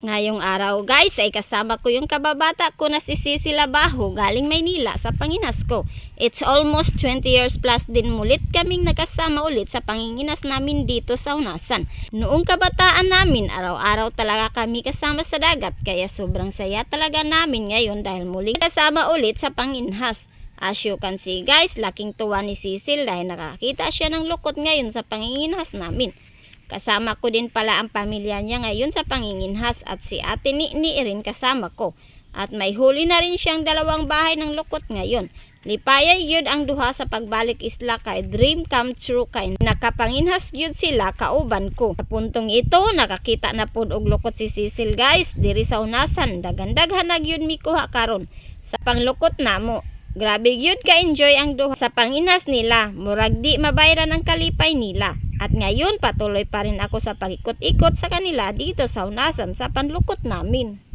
Ngayong araw guys ay kasama ko yung kababata ko na si Sisi Labaho galing Maynila sa Panginas ko. It's almost 20 years plus din mulit kaming nakasama ulit sa panginginas namin dito sa Unasan. Noong kabataan namin araw-araw talaga kami kasama sa dagat kaya sobrang saya talaga namin ngayon dahil muling kasama ulit sa panginhas. As you can see guys, laking tuwa ni Cecil dahil nakakita siya ng lukot ngayon sa panginginas namin. Kasama ko din pala ang pamilya niya ngayon sa panginginhas at si ate ni, ni rin kasama ko. At may huli na rin siyang dalawang bahay ng lukot ngayon. Lipayay yun ang duha sa pagbalik isla kay dream come true kay nakapanginhas yun sila kauban ko. Sa puntong ito, nakakita na pud og lukot si Cecil guys, diri sa unasan, dagandaghan na yun mikuha karon sa panglukot namo. Grabe yun ka-enjoy ang duha sa panginas nila. Murag di mabayran ang kalipay nila. At ngayon patuloy pa rin ako sa pag-ikot-ikot sa kanila dito sa unasan sa panlukot namin.